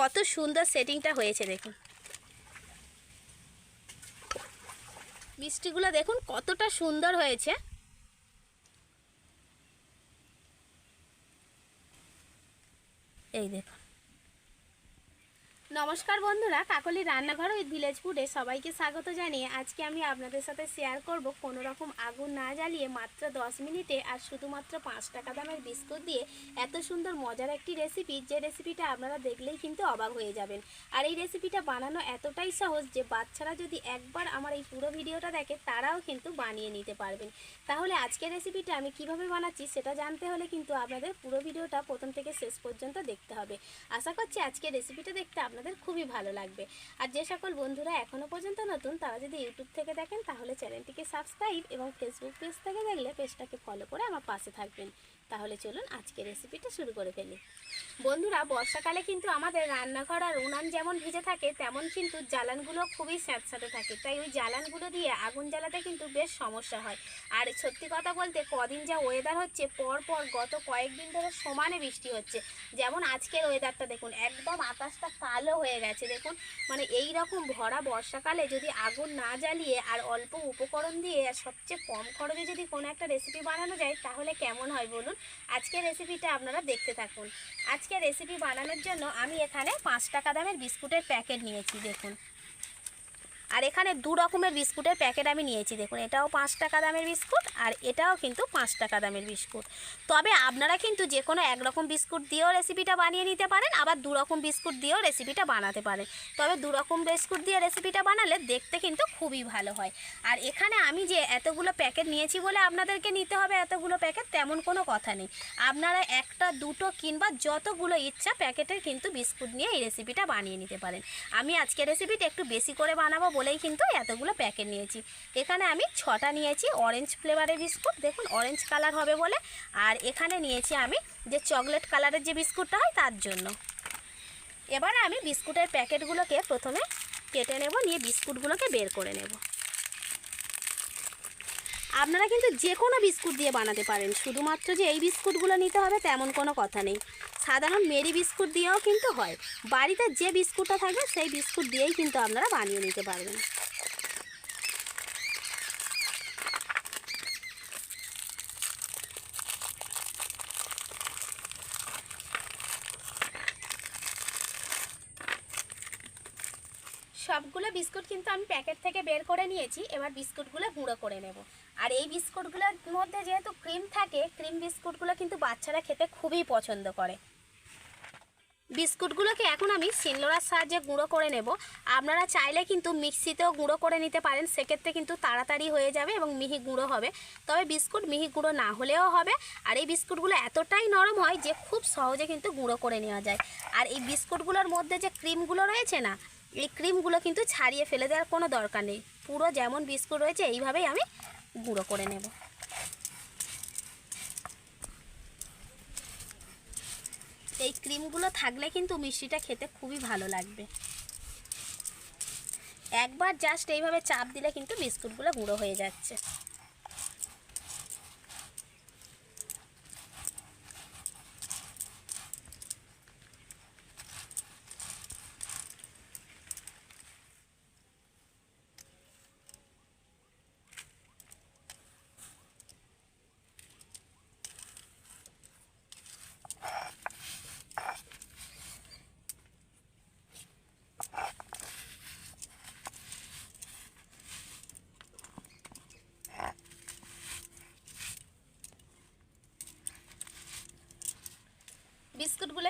কত সুন্দর সেটিংটা হয়েছে দেখুন। মিষ্টিগুলো দেখুন কতটা সুন্দর হয়েছে। এই দেখুন। নমস্কার বন্ধুরা, কাকলি রান্নাঘর উইথ ভিলেজ ফুডে সবাইকে স্বাগত জানিয়ে আজকে আমি আপনাদের সাথে শেয়ার করব কোনো রকম আগুন না জ্বালিয়ে মাত্র 10 মিনিটে আর শুধুমাত্র পাঁচ টাকা দামের বিস্কুট দিয়ে এত সুন্দর মজার একটি রেসিপি যে রেসিপিটা আপনারা দেখলেই কিন্তু অবাক হয়ে যাবেন। আর এই রেসিপিটা বানানো এতটাই সহজ যে বাচ্চারা যদি একবার আমার এই পুরো ভিডিওটা দেখে তারাও কিন্তু বানিয়ে নিতে পারবেন। তাহলে আজকের রেসিপিটা আমি কীভাবে বানাচ্ছি সেটা জানতে হলে কিন্তু আপনাদের পুরো ভিডিওটা প্রথম থেকে শেষ পর্যন্ত দেখতে হবে। আশা করছি আজকের রেসিপিটা দেখতে আপনাদের খুবই ভালো লাগবে। আর যে সকল বন্ধুরা এখনও পর্যন্ত নতুন, তারা যদি ইউটিউব থেকে দেখেন, তাহলে চ্যানেলটিকে সাবস্ক্রাইব এবং ফেসবুক পেজ থেকে দেখলে পেজটাকে ফলো করে আমার পাশে থাকবেন। তাহলে চলুন আজকে রেসিপিটা শুরু করে ফেলি। বন্ধুরা, বর্ষাকালে কিন্তু আমাদের রান্নাঘর আর উনান যেমন ভিজে থাকে, তেমন কিন্তু জ্বালানগুলো খুবই স্যাঁতস্যাঁতে থাকে। তাই ওই জ্বালানগুলো দিয়ে আগুন জ্বালাতে কিন্তু বেশ সমস্যা হয়। আর সত্যি কথা বলতে, কদিন যা ওয়েদার হচ্ছে পর পর গত কয়েকদিন ধরে সমানে বৃষ্টি হচ্ছে। যেমন আজকের ওয়েদারটা দেখুন, একদম আকাশটা কালো হয়ে গেছে। দেখুন মানে এই রকম ভরা বর্ষাকালে যদি আগুন না জ্বালিয়ে আর অল্প উপকরণ দিয়ে আর সবচেয়ে কম খরচে যদি কোনো একটা রেসিপি বানানো যায়, তাহলে কেমন হয় বলুন? আজকের রেসিপিটা আপনারা দেখতে থাকুন। আজকে রেসিপি বানানোর জন্য আমি এখানে পাঁচ টাকা দামের বিস্কুটের প্যাকেট নিয়েছি, দেখুন। আর এখানে দু রকমের বিস্কুটের প্যাকেট আমি নিয়েছি। দেখুন, এটাও পাঁচ টাকা দামের বিস্কুট আর এটাও কিন্তু পাঁচ টাকা দামের বিস্কুট। তবে আপনারা কিন্তু যে কোনো একরকম বিস্কুট দিয়েও রেসিপিটা বানিয়ে নিতে পারেন, আবার দু রকম বিস্কুট দিয়েও রেসিপিটা বানাতে পারেন। তবে দু রকম বিস্কুট দিয়ে রেসিপিটা বানালে দেখতে কিন্তু খুবই ভালো হয়। আর এখানে আমি যে এতগুলো প্যাকেট নিয়েছি বলে আপনাদেরকে নিতে হবে এতগুলো প্যাকেট, তেমন কোনো কথা নেই। আপনারা একটা, দুটো কিংবা যতগুলো ইচ্ছা প্যাকেটের কিন্তু বিস্কুট নিয়ে এই রেসিপিটা বানিয়ে নিতে পারেন। আমি আজকে রেসিপিটা একটু বেশি করে বানাবো বলেই কিন্তু এতগুলো প্যাকেট নিয়েছি। এখানে আমি ছটা নিয়েছি অরেঞ্জ ফ্লেভারের বিস্কুট। দেখুন অরেঞ্জ কালার হবে বলে। আর এখানে নিয়েছি আমি যে চকলেট কালারের যে বিস্কুটটা হয় তার জন্য। এবারে আমি বিস্কুটের প্যাকেটগুলোকে প্রথমে কেটে নেব, নিয়ে বিস্কুটগুলোকে বের করে নেব। আপনারা কিন্তু যে কোনো বিস্কুট দিয়ে বানাতে পারেন। শুধুমাত্র যে এই বিস্কুটগুলো নিতে হবে, তেমন কোনো কথা নেই। সাধারণ মেরি বিস্কুট দিয়েও কিন্তু হয়। বাড়িতে যে বিস্কুটটা থাকে, সেই বিস্কুট দিয়েই কিন্তু আপনারা বানিয়ে নিতে পারবেন। সবগুলো বিস্কুট কিন্তু আমি প্যাকেট থেকে বের করে নিয়েছি, এবার বিস্কুটগুলো গুঁড়ো করে নেব। আর এই বিস্কুটগুলোর মধ্যে যেহেতু ক্রিম থাকে, ক্রিম বিস্কুটগুলো কিন্তু বাচ্চারা খেতে খুবই পছন্দ করে। বিস্কুটগুলোকে এখন আমি শিলনোড়ার সাহায্যে গুঁড়ো করে নেব। আপনারা চাইলে কিন্তু মিক্সিতেও গুঁড়ো করে নিতে পারেন। সেক্ষেত্রে কিন্তু তাড়াতাড়ি হয়ে যাবে এবং মিহি গুঁড়ো হবে। তবে বিস্কুট মিহি গুঁড়ো না হলেও হবে। আর এই বিস্কুটগুলো এতটাই নরম হয় যে খুব সহজে কিন্তু গুঁড়ো করে নেওয়া যায়। আর এই বিস্কুটগুলোর মধ্যে যে ক্রিমগুলো রয়েছে না, এই ক্রিমগুলো কিন্তু ছাড়িয়ে ফেলে দেওয়ার কোনো দরকার নেই। পুরো যেমন বিস্কুট রয়েছে, এইভাবেই আমি গুঁড়ো করে নেব। এই ক্রিমগুলো থাকলে কিন্তু মিষ্টিটা খেতে খুবই ভালো লাগবে। একবার জাস্ট এইভাবে চাপ দিলে কিন্তু বিস্কুটগুলো গুঁড়ো হয়ে যাচ্ছে।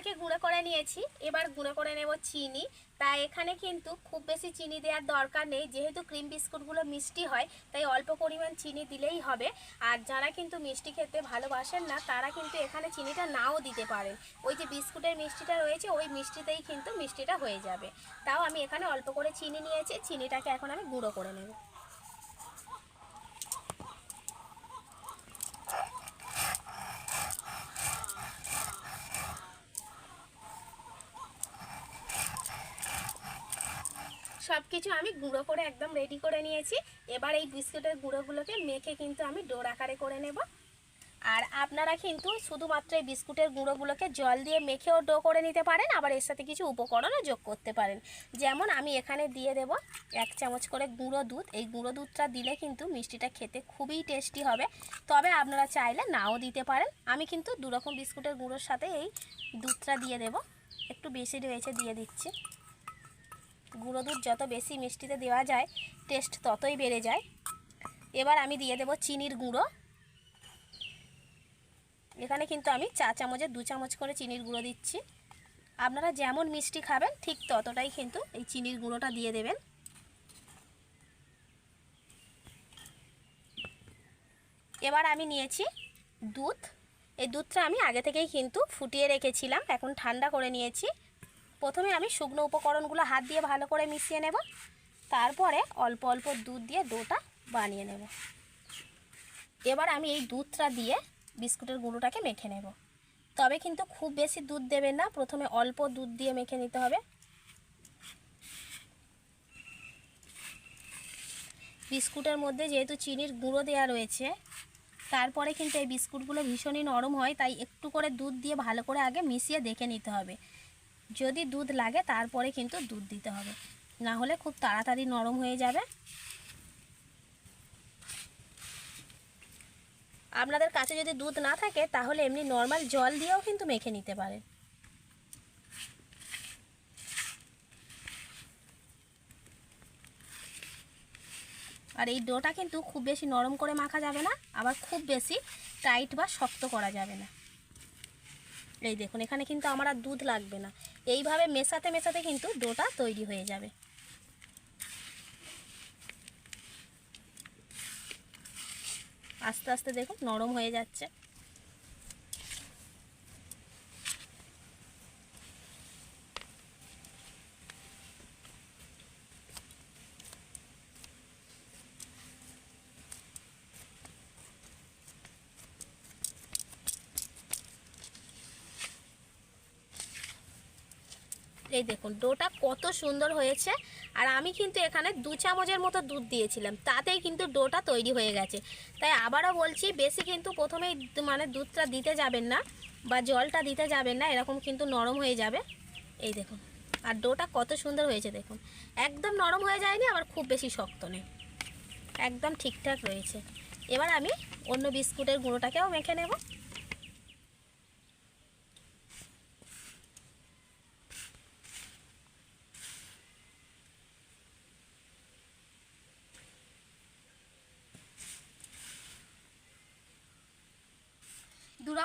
বিস্কুটগুলোকে গুঁড়ো করে নিয়েছি। এবার গুঁড়ো করে নেব চিনি। তাই এখানে কিন্তু খুব বেশি চিনি দেওয়ার দরকার নেই। যেহেতু ক্রিম বিস্কুটগুলো মিষ্টি হয়, তাই অল্প পরিমাণ চিনি দিলেই হবে। আর যারা কিন্তু মিষ্টি খেতে ভালোবাসেন না, তারা কিন্তু এখানে চিনিটা নাও দিতে পারেন। ওই যে বিস্কুটের মিষ্টিটা রয়েছে, ওই মিষ্টিতেই কিন্তু মিষ্টিটা হয়ে যাবে। তাও আমি এখানে অল্প করে চিনি নিয়েছি। চিনিটাকে এখন আমি গুঁড়ো করে নেব সব কিছু আমি গুঁড়ো করে একদম রেডি করে নিয়েছি। এবার এই বিস্কুটের গুঁড়োগুলোকে মেখে কিন্তু আমি ডোর আকারে করে নেব। আর আপনারা কিন্তু শুধুমাত্র এই বিস্কুটের গুঁড়োগুলোকে জল দিয়ে মেখেও ডো করে নিতে পারেন, আবার এর সাথে কিছু উপকরণও যোগ করতে পারেন। যেমন আমি এখানে দিয়ে দেব এক চামচ করে গুঁড়ো দুধ। এই গুঁড়ো দুধটা দিলে কিন্তু মিষ্টিটা খেতে খুবই টেস্টি হবে। তবে আপনারা চাইলে নাও দিতে পারেন। আমি কিন্তু দুরকম বিস্কুটের গুঁড়োর সাথে এই দুধটা দিয়ে দেব। একটু বেশি রয়েছে, দিয়ে দিচ্ছি। গুঁড়ো দুধ যত বেশি মিষ্টিতে দেওয়া যায় টেস্ট ততই বেড়ে যায়। এবার আমি দিয়ে দেব চিনির গুঁড়ো। এখানে কিন্তু আমি চা চামচে দু চামচ করে চিনির গুঁড়ো দিচ্ছি। আপনারা যেমন মিষ্টি খাবেন, ঠিক ততটাই কিন্তু এই চিনির গুঁড়োটা দিয়ে দেবেন। এবার আমি নিয়েছি দুধ। এই দুধটা আমি আগে থেকেই কিন্তু ফুটিয়ে রেখেছিলাম, এখন ঠান্ডা করে নিয়েছি। প্রথমে আমি শুকনো উপকরণগুলো হাত দিয়ে ভালো করে মিশিয়ে নেব। তারপরে অল্প অল্প দুধ দিয়ে ডোটা বানিয়ে নেব। এবার আমি এই দুধটা দিয়ে বিস্কুটের গুঁড়োটাকে মেখে নেব। তবে কিন্তু খুব বেশি দুধ দেবেন না, প্রথমে অল্প দুধ দিয়ে মেখে নিতে হবে। বিস্কুটের মধ্যে যেহেতু চিনির গুঁড়ো দেওয়া রয়েছে, তারপরে কিন্তু এই বিস্কুটগুলো ভীষণই নরম হয়, তাই একটু করে দুধ দিয়ে ভালো করে আগে মিশিয়ে দেখে নিতে হবে। যদি দুধ লাগে তারপরে কিন্তু দুধ দিতে হবে। না হলে খুব তাড়াতাড়ি নরম হয়ে যাবে। আপনাদের কাছে যদি দুধ না থাকে, তাহলে এমনি নর্মাল জল দিয়েও কিন্তু মেখে নিতে পারেন। আর এই ডোটা কিন্তু খুব বেশি নরম করে মাখা যাবে না, আবার খুব বেশি টাইট বা শক্ত করা যাবে না। এই দেখুন, এখানে কিন্তু আমার আর দুধ লাগবে না। এইভাবে মেশাতে মেশাতে কিন্তু ডোটা তৈরি হয়ে যাবে। আস্তে আস্তে দেখুন, নরম হয়ে যাচ্ছে। এই দেখুন, ডোটা কত সুন্দর হয়েছে। আর আমি কিন্তু এখানে দু চামচের মতো দুধ দিয়েছিলাম, তাতেই কিন্তু ডোটা তৈরি হয়ে গেছে। তাই আবারও বলছি, বেশি কিন্তু প্রথমেই মানে দুধটা দিতে যাবেন না বা জলটা দিতে যাবেন না, এরকম কিন্তু নরম হয়ে যাবে। এই দেখুন, আর ডোটা কত সুন্দর হয়েছে দেখুন। একদম নরম হয়ে যায়নি, আবার খুব বেশি শক্ত নেই। একদম ঠিকঠাক রয়েছে। এবার আমি অন্য বিস্কুটের গুঁড়োটাকেও মেখে নেব।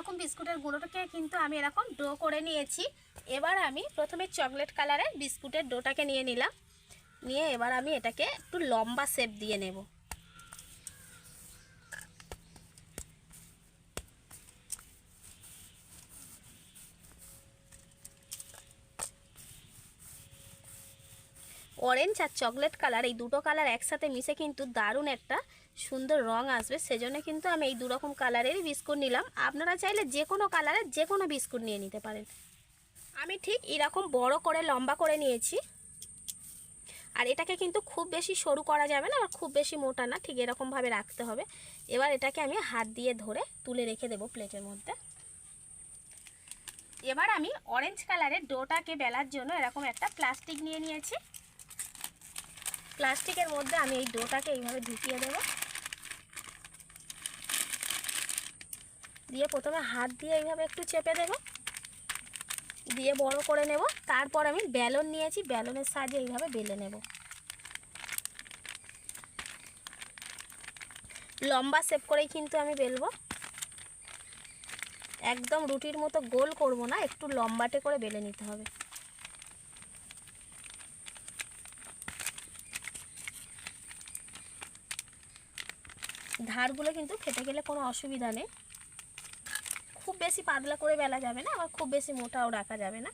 দুরকম বিস্কুটের গুঁড়োটাকে কিন্তু আমি এরকম ডো করে নিয়েছি। এবার আমি প্রথমে চকলেট কালারের বিস্কুটের ডোটাকে নিয়ে নিলাম। নিয়ে এবার আমি এটাকে একটু লম্বা শেপ দিয়ে নেব। অরেঞ্জ আর চকলেট কালার এই দুটো কালার একসাথে মিশে কিন্তু দারুণ একটা সুন্দর রং আসবে, সেজন্য কিন্তু আমি এই দুরকম কালারেরই বিস্কুট নিলাম। আপনারা চাইলে যে কোনো কালারের যে কোনো বিস্কুট নিয়ে নিতে পারেন। আমি ঠিক এরকম বড় করে, লম্বা করে নিয়েছি। আর এটাকে কিন্তু খুব বেশি সরু করা যাবে না, আর খুব বেশি মোটা না, ঠিক এরকমভাবে রাখতে হবে। এবার এটাকে আমি হাত দিয়ে ধরে তুলে রেখে দেবো প্লেটের মধ্যে। এবার আমি অরেঞ্জ কালারের ডোটাকে বেলার জন্য এরকম একটা প্লাস্টিক নিয়ে নিয়েছি। প্লাস্টিকের মধ্যে আমি এই ডোটাকে এইভাবে ঢুকিয়ে দেব। দিয়ে প্রথমে হাত দিয়ে এইভাবে একটু চেপে দেব। দিয়ে বড় করে নেব। তারপর আমি ব্যালন নিয়েছি, ব্যালনের সাহায্যে এইভাবে বেলে নেব। লম্বা শেপ করেই কিন্তু আমি বেলবো। একদম রুটির মতো গোল করব না, একটু লম্বাটে করে বেলে নিতে হবে। ধারগুলো কিন্তু খেতে গেলে কোনো অসুবিধা নেই। বেশি পাতলা করে বেলা যাবে না, আবার খুব বেশি মোটাও রাখা যাবে না।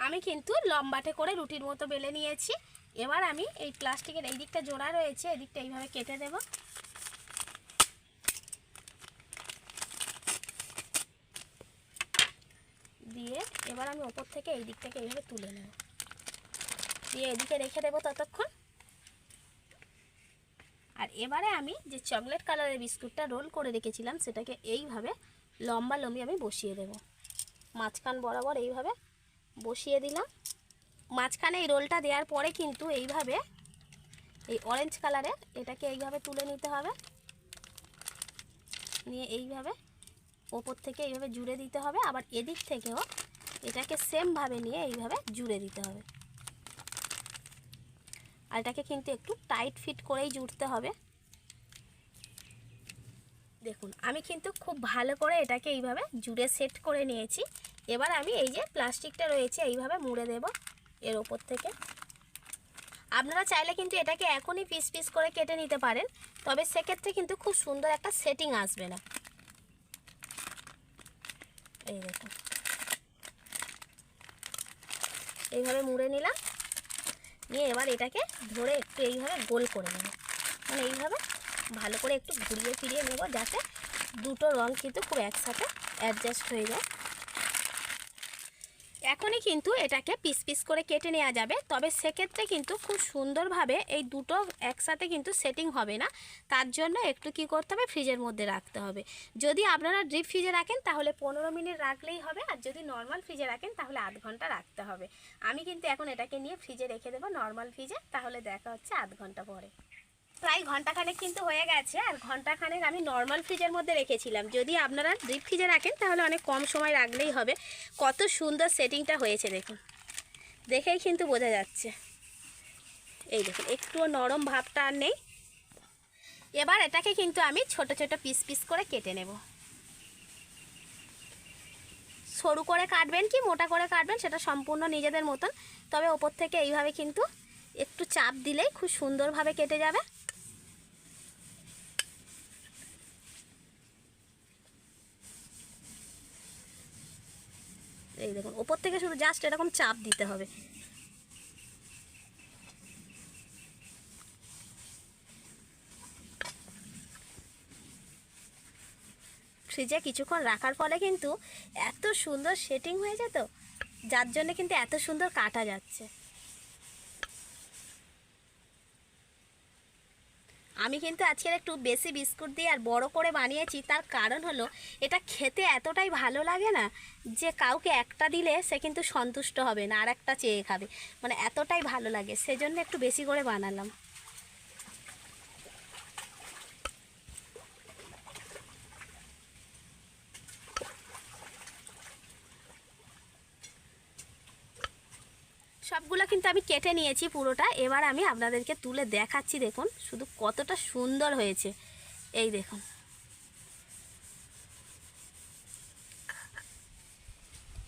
আমি কিন্তু লম্বাটে করে রুটির মতো বেলে নিয়েছি। এবার আমি এই প্লাস্টিকের এই দিকটা জোড়া রয়েছে এদিকটা এইভাবে কেটে দেব। দিয়ে এবার আমি ওপর থেকে এই দিকটাকে এইভাবে তুলে নেব। দিয়ে এদিকে রেখে দেবো ততক্ষণ। আর এবারে আমি যে চকলেট কালারের বিস্কুটটা রোল করে রেখেছিলাম, সেটাকে এইভাবে লম্বা লম্বি আমি বসিয়ে দেব। মাঝখান বরাবর এইভাবে বসিয়ে দিলাম। মাঝখানে এই রোলটা দেওয়ার পরে কিন্তু এইভাবে এই অরেঞ্জ কালারের এটাকে এইভাবে তুলে নিতে হবে। নিয়ে এইভাবে ওপর থেকে এইভাবে জুড়ে দিতে হবে। আবার এদিক থেকেও এটাকে সেমভাবে নিয়ে এইভাবে জুড়ে দিতে হবে। আর এটাকে কিন্তু একটু টাইট ফিট করেই জুড়তে হবে। দেখুন, আমি কিন্তু খুব ভালো করে এটাকে এইভাবে জুড়ে সেট করে নিয়েছি। এবার আমি এই যে প্লাস্টিকটা রয়েছে, এইভাবে মুড়ে দেব এর ওপর থেকে। আপনারা চাইলে কিন্তু এটাকে এখনই পিস পিস করে কেটে নিতে পারেন, তবে সেক্ষেত্রে কিন্তু খুব সুন্দর একটা সেটিং আসবে না। এই দেখুন। এইভাবে মুড়ে নিলাম, নিয়ে এবার এটাকে ধরে একটু এইভাবে গোল করে নেব। মানে এইভাবে ভালো করে একটু ঘুরিয়ে ফিরিয়ে নেব যাতে দুটো রং কিন্তু খুব একসাথে অ্যাডজাস্ট হয়ে যায়। এখনই কিন্তু এটাকে পিস পিস করে কেটে নেওয়া যাবে, তবে সেক্ষেত্রে কিন্তু খুব সুন্দরভাবে এই দুটো একসাথে কিন্তু সেটিং হবে না। তার জন্য একটু কি করতে হবে ফ্রিজের মধ্যে রাখতে হবে। যদি আপনারা ড্রিপ ফ্রিজে রাখেন, তাহলে পনেরো মিনিট রাখলেই হবে, আর যদি নর্মাল ফ্রিজে রাখেন, তাহলে আধ ঘণ্টা রাখতে হবে। আমি কিন্তু এখন এটাকে নিয়ে ফ্রিজে রেখে দেবো নর্মাল ফ্রিজে তাহলে দেখা হচ্ছে আধ ঘণ্টা পরে। প্রায় ঘন্টাখানেক কিন্তু হয়ে গেছে, আর ঘন্টাখানেক আমি নর্মাল ফ্রিজের মধ্যে রেখেছিলাম। যদি আপনারা ডিপ ফ্রিজে রাখেন, তাহলে অনেক কম সময় রাখলেই হবে। কত সুন্দর সেটিংটা হয়েছে, দেখুন। দেখেই কিন্তু বোঝা যাচ্ছে। এই দেখুন, একটুও নরম ভাবটা আর নেই। এবার এটাকে কিন্তু আমি ছোট ছোট পিস পিস করে কেটে নেব। সরু করে কাটবেন কি, মোটা করে কাটবেন, সেটা সম্পূর্ণ নিজেদের মতন। তবে ওপর থেকে এইভাবে কিন্তু একটু চাপ দিলেই খুব সুন্দরভাবে কেটে যাবে। এই দেখুন ওপর থেকে শুধু জাস্ট এরকম চাপ দিতে হবে। ফ্রিজে কিছুক্ষণ রাখার ফলে কিন্তু এত সুন্দর সেটিং হয়ে যেত যার জন্য কিন্তু এত সুন্দর কাটা যাচ্ছে। আমি কিন্তু আজকের একটু বেশি বিস্কুট দিয়ে আর বড় করে বানিয়েছি। তার কারণ হলো, এটা খেতে এতটাই ভালো লাগে না যে কাউকে একটা দিলে সে কিন্তু সন্তুষ্ট হবে না আর একটা চেয়ে খাবে। মানে এতটাই ভালো লাগে, সেজন্য একটু বেশি করে বানালাম। সবগুলো কিন্তু আমি কেটে নিয়েছি পুরোটা। এবার আমি আপনাদেরকে তুলে দেখাচ্ছি, দেখুন, শুধু কতটা সুন্দর হয়েছে। এই দেখুন।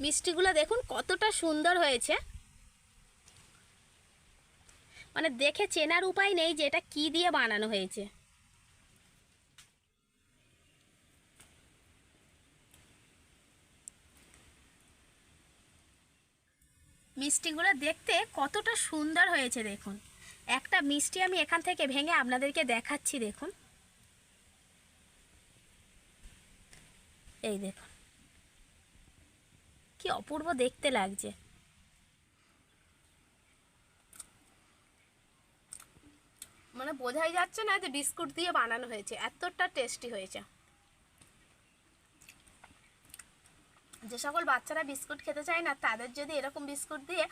মিষ্টিগুলো দেখুন, কতটা সুন্দর হয়েছে। মানে দেখে চেনার উপায় নেই যে এটা কী দিয়ে বানানো হয়েছে। মিষ্টিগুলো দেখতে কতটা সুন্দর হয়েছে, দেখুন। একটা মিষ্টি আমি এখান থেকে ভেঙে আপনাদেরকে দেখাচ্ছি, দেখুন। এই দেখুন। কি অপূর্ব দেখতে লাগছে। মানে বোঝাই যাচ্ছে না যে বিস্কুট দিয়ে বানানো হয়েছে, এতটা টেস্টি হয়েছে। যে সকল বাচ্চারা বিস্কুট খেতে চায় না, তাদের যদি এরকম বিস্কুট দিয়ে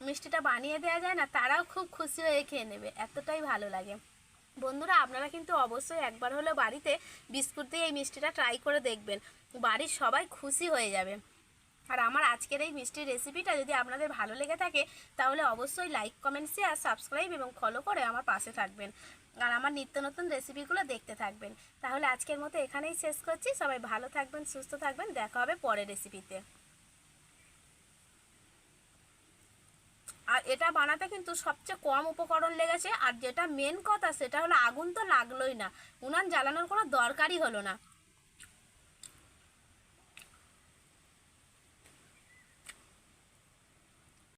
মিষ্টিটা বানিয়ে দেওয়া যায় না, তারাও খুব খুশি হয়ে খেয়ে নেবে। এতটাই ভালো লাগে। বন্ধুরা, আপনারা কিন্তু অবশ্যই একবার হলেও বাড়িতে বিস্কুট দিয়ে এই মিষ্টিটা ট্রাই করে দেখবেন। বাড়ির সবাই খুশি হয়ে যাবে। আর আমার আজকের এই মিষ্টির রেসিপিটা যদি আপনাদের ভালো লেগে থাকে, তাহলে অবশ্যই লাইক কমেন্ট শেয়ার সাবস্ক্রাইব এবং ফলো করে আমার পাশে থাকবেন। আর আমার নিত্য নতুন রেসিপিগুলো দেখতে থাকবেন। তাহলে আজকের মতো এখানেই শেষ করছি। সবাই ভালো থাকবেন, সুস্থ থাকবেন। দেখা হবে পরের রেসিপিতে আর এটা বানাতে কিন্তু সবচেয়ে কম উপকরণ লেগেছে। আর যেটা মেন কথা, সেটা হলো আগুন তো লাগলোই না। উনান জ্বালানোর কোনো দরকারই হলো না।